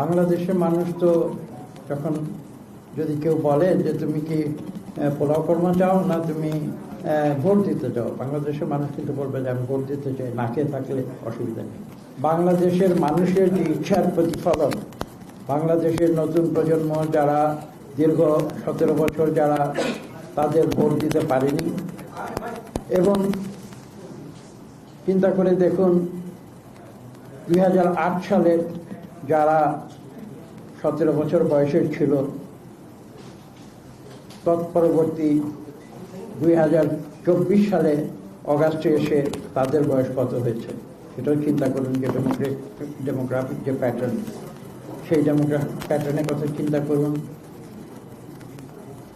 বাংলাদেশের মানুষ তো যখন যদি কেউ বলে যে তুমি কি পোলাও কর্মা চাও না তুমি ভোট দিতে চাও, বাংলাদেশের মানুষ কিন্তু বলবে যে আমি ভোট দিতে চাই, না খেয়ে থাকলে অসুবিধা নেই। বাংলাদেশের মানুষের যে ইচ্ছার প্রতিফলন, বাংলাদেশের নতুন প্রজন্ম যারা দীর্ঘ সতেরো বছর যারা তাদের ভোট দিতে পারেনি, এবং চিন্তা করে দেখুন, দুই সালের যারা সতেরো বছর বয়সের ছিল, তৎপরবর্তী দুই হাজার চব্বিশ সালে অগাস্টে এসে তাদের বয়স কত হয়েছে, সেটাও চিন্তা করুন যে ডেমোগ্রাফিক যে প্যাটার্ন সেই ডেমোগ্রাফিক প্যাটার্নের কথা চিন্তা করুন।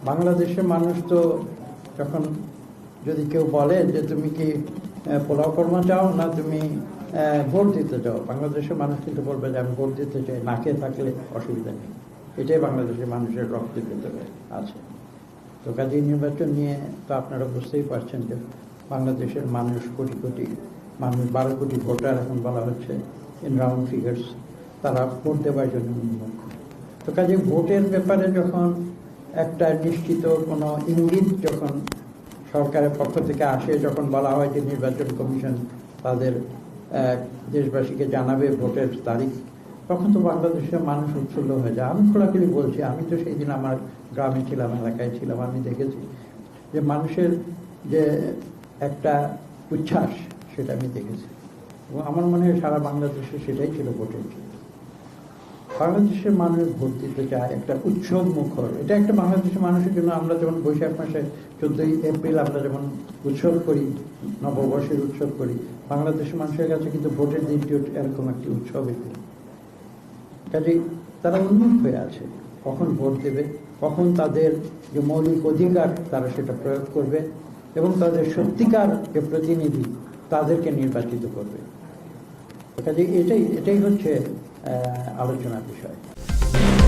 বাংলাদেশের মানুষ তো যখন যদি কেউ বলে যে, তুমি কি পোলাও কর্মা চাও না তুমি ভোট দিতে চাও। বাংলাদেশের মানুষ কিন্তু বলবে যে আমি ভোট দিতে চাই, না খেয়ে থাকলে অসুবিধা নেই। এটাই বাংলাদেশের মানুষের রক্তের ভেতরে আছে। তো কাজী নির্বাচন নিয়ে তো আপনারা বুঝতেই পারছেন যে বাংলাদেশের মানুষ কোটি কোটি মানুষ, বারো কোটি ভোটার এখন বলা হচ্ছে ইন রাউন্ড ফিগার্স তারা ভোট দেওয়ার জন্য উন্মুখ তো কাজে ভোটের ব্যাপারে যখন একটা নিশ্চিত কোনো ইঙ্গিত যখন সরকারের পক্ষ থেকে আসে, যখন বলা হয় যে নির্বাচন কমিশন তাদের দেশবাসীকে জানাবে ভোটের তারিখ। তখন তো বাংলাদেশের মানুষ উৎসল্ল হয়ে যায়। আমি খোলাখুলি বলছি, আমি তো সেই দিন আমার গ্রামে ছিলাম, এলাকায় ছিলাম, আমি দেখেছি যে মানুষের যে একটা উচ্ছ্বাস, সেটা আমি দেখেছি। এবং আমার মনে হয় সারা বাংলাদেশে সেটাই ছিল ভোটের বাংলাদেশের মানুষ ভোট দিতে চায়, একটা উৎসব মুখর। এটা একটা বাংলাদেশের মানুষের জন্য আমরা যেমন বৈশাখ মাসে চোদ্দই এপ্রিল আমরা যেমন উৎসব করি, নববর্ষের উৎসব করি, বাংলাদেশের মানুষের কাছে কিন্তু ভোটের দিনটি এরকম একটি উৎসবের দিন। কাজেই তারা উন্মুখ হয়ে আছে। কখন ভোট দেবে, কখন তাদের যে মৌলিক অধিকার, তারা সেটা প্রয়োগ করবে এবং তাদের সত্যিকার যে প্রতিনিধি, তাদেরকে নির্বাচিত করবে। কাজে এটাই এটাই হচ্ছে আলোচনার বিষয়।